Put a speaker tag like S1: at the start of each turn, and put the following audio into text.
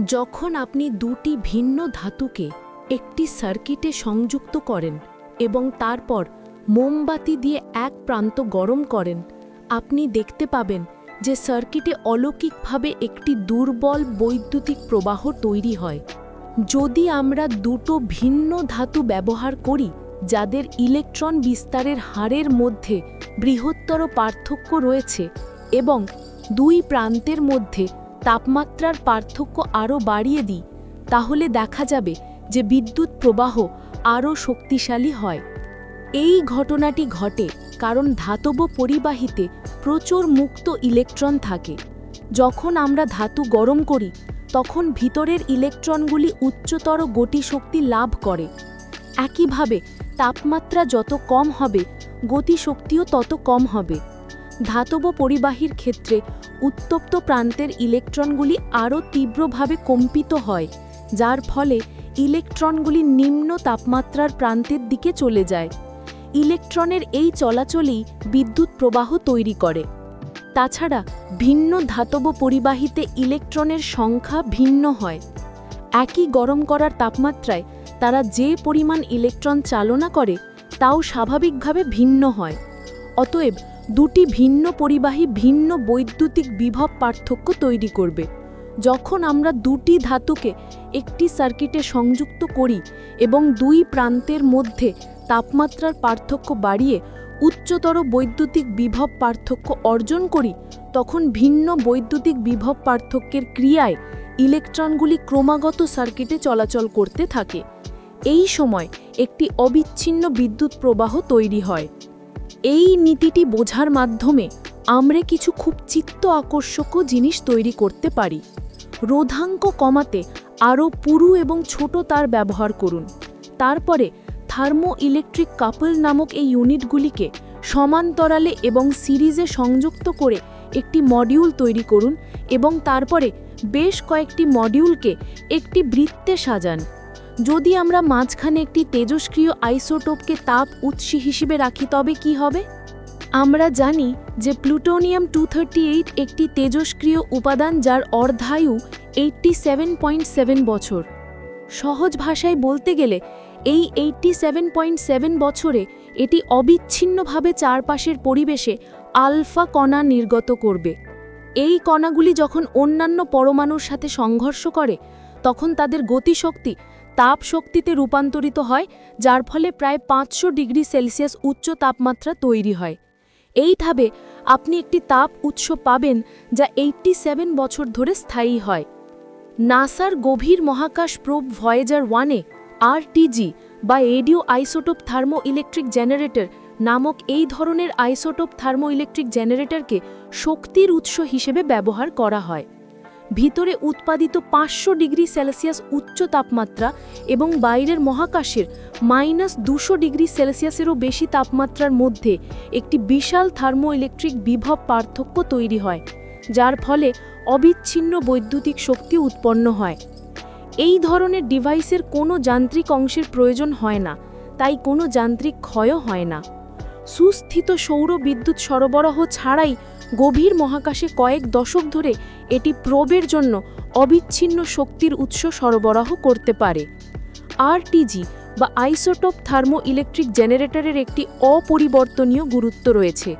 S1: যখন আপনি দুটি ভিন্ন ধাতুকে একটি সার্কিটে সংযুক্ত করেন এবং তারপর মোমবাতি দিয়ে এক প্রান্ত গরম করেন, আপনি দেখতে পাবেন যে সার্কিটে অলৌকিকভাবে একটি দুর্বল বৈদ্যুতিক প্রবাহ তৈরি হয়। যদি আমরা দুটো ভিন্ন ধাতু ব্যবহার করি, যাদের ইলেকট্রন বিস্তারের হারের মধ্যে বৃহত্তর পার্থক্য রয়েছে এবং দুই প্রান্তের মধ্যে তাপমাত্রার পার্থক্য আরও বাড়িয়ে দিই, তাহলে দেখা যাবে যে বিদ্যুৎ প্রবাহ আরও শক্তিশালী হয়। এই ঘটনাটি ঘটে কারণ ধাতব পরিবাহিতে প্রচুর মুক্ত ইলেকট্রন থাকে। যখন আমরা ধাতু গরম করি, তখন ভিতরের ইলেকট্রনগুলি উচ্চতর গতিশক্তি লাভ করে। একইভাবে তাপমাত্রা যত কম হবে, গতিশক্তিও তত কম হবে। ধাতব পরিবাহীর ক্ষেত্রে উত্তপ্ত প্রান্তের ইলেকট্রনগুলি আরও তীব্রভাবে কম্পিত হয়, যার ফলে ইলেকট্রনগুলি নিম্ন তাপমাত্রার প্রান্তের দিকে চলে যায়। ইলেকট্রনের এই চলাচলেই বিদ্যুৎ প্রবাহ তৈরি করে। তাছাড়া ভিন্ন ধাতব পরিবাহিতে ইলেকট্রনের সংখ্যা ভিন্ন হয়। একই গরম করার তাপমাত্রায় তারা যে পরিমাণ ইলেকট্রন চালনা করে, তাও স্বাভাবিকভাবে ভিন্ন হয়। অতএব দুটি ভিন্ন পরিবাহী, ভিন্ন বৈদ্যুতিক বিভব পার্থক্য তৈরি করবে। যখন আমরা দুটি ধাতুকে একটি সার্কিটে সংযুক্ত করি এবং দুই প্রান্তের মধ্যে তাপমাত্রার পার্থক্য বাড়িয়ে উচ্চতর বৈদ্যুতিক বিভব পার্থক্য অর্জন করি, তখন ভিন্ন বৈদ্যুতিক বিভব পার্থক্যের ক্রিয়ায় ইলেকট্রনগুলি ক্রমাগত সার্কিটে চলাচল করতে থাকে। এই সময় একটি অবিচ্ছিন্ন বিদ্যুৎ প্রবাহ তৈরি হয়। এই নীতিটি বোঝার মাধ্যমে আমরা কিছু খুব চিত্ত আকর্ষক জিনিস তৈরি করতে পারি। রোধাঙ্ক কমাতে আরও পুরু এবং ছোট তার ব্যবহার করুন। তারপরে থার্মো ইলেকট্রিক কাপল নামক এই ইউনিটগুলিকে সমান্তরালে এবং সিরিজে সংযুক্ত করে একটি মডিউল তৈরি করুন এবং তারপরে বেশ কয়েকটি মডিউলকে একটি বৃত্তে সাজান। যদি আমরা মাঝখানে একটি তেজস্ক্রিয় আইসোটোপকে তাপ উৎসী হিসেবে রাখি, তবে কি হবে? আমরা জানি যে প্লুটোনিয়াম টু একটি তেজস্ক্রিয় উপাদান যার অর্ধায়ু এইটটি সেভেন পয়েন্ট সেভেন বছর। সহজ ভাষায় বলতে গেলে, এই এইটটি সেভেন পয়েন্ট সেভেন বছরে এটি অবিচ্ছিন্নভাবে চারপাশের পরিবেশে আলফা কণা নির্গত করবে। এই কণাগুলি যখন অন্যান্য পরমাণুর সাথে সংঘর্ষ করে, তখন তাদের গতিশক্তি তাপ শক্তিতে রূপান্তরিত হয়, যার ফলে প্রায় পাঁচশো ডিগ্রি সেলসিয়াস উচ্চ তাপমাত্রা তৈরি হয়। এইভাবে আপনি একটি তাপ উৎস পাবেন যা এইটটি সেভেন বছর ধরে স্থায়ী হয়। নাসার গভীর মহাকাশ প্রোব ভয়েজার ওয়ানে আরটিজি বা radio isotope thermo electric generator নামক এই ধরনের আইসোটোপ থার্মো ইলেকট্রিক জেনারেটরকে শক্তির উৎস হিসেবে ব্যবহার করা হয়। ভিতরে উৎপাদিত পাঁচশো ডিগ্রি সেলসিয়াস উচ্চ তাপমাত্রা এবং বাইরের মহাকাশের মাইনাস দুশো ডিগ্রি সেলসিয়াসেরও বেশি তাপমাত্রার মধ্যে একটি বিশাল থার্মো ইলেকট্রিক বিভব পার্থক্য তৈরি হয়, যার ফলে অবিচ্ছিন্ন বৈদ্যুতিক শক্তি উৎপন্ন হয়। এই ধরনের ডিভাইসের কোনো যান্ত্রিক অংশের প্রয়োজন হয় না, তাই কোনো যান্ত্রিক ক্ষয়ও হয় না। সুস্থিত সৌর বিদ্যুৎ সরবরাহ ছাড়াই গভীর মহাকাশে কয়েক দশক ধরে এটি প্রবের জন্য অবিচ্ছিন্ন শক্তির উৎস সরবরাহ করতে পারে। আরটিজি বা আইসোটোপ থার্মো ইলেকট্রিক জেনারেটরের একটি অপরিবর্তনীয় গুরুত্ব রয়েছে।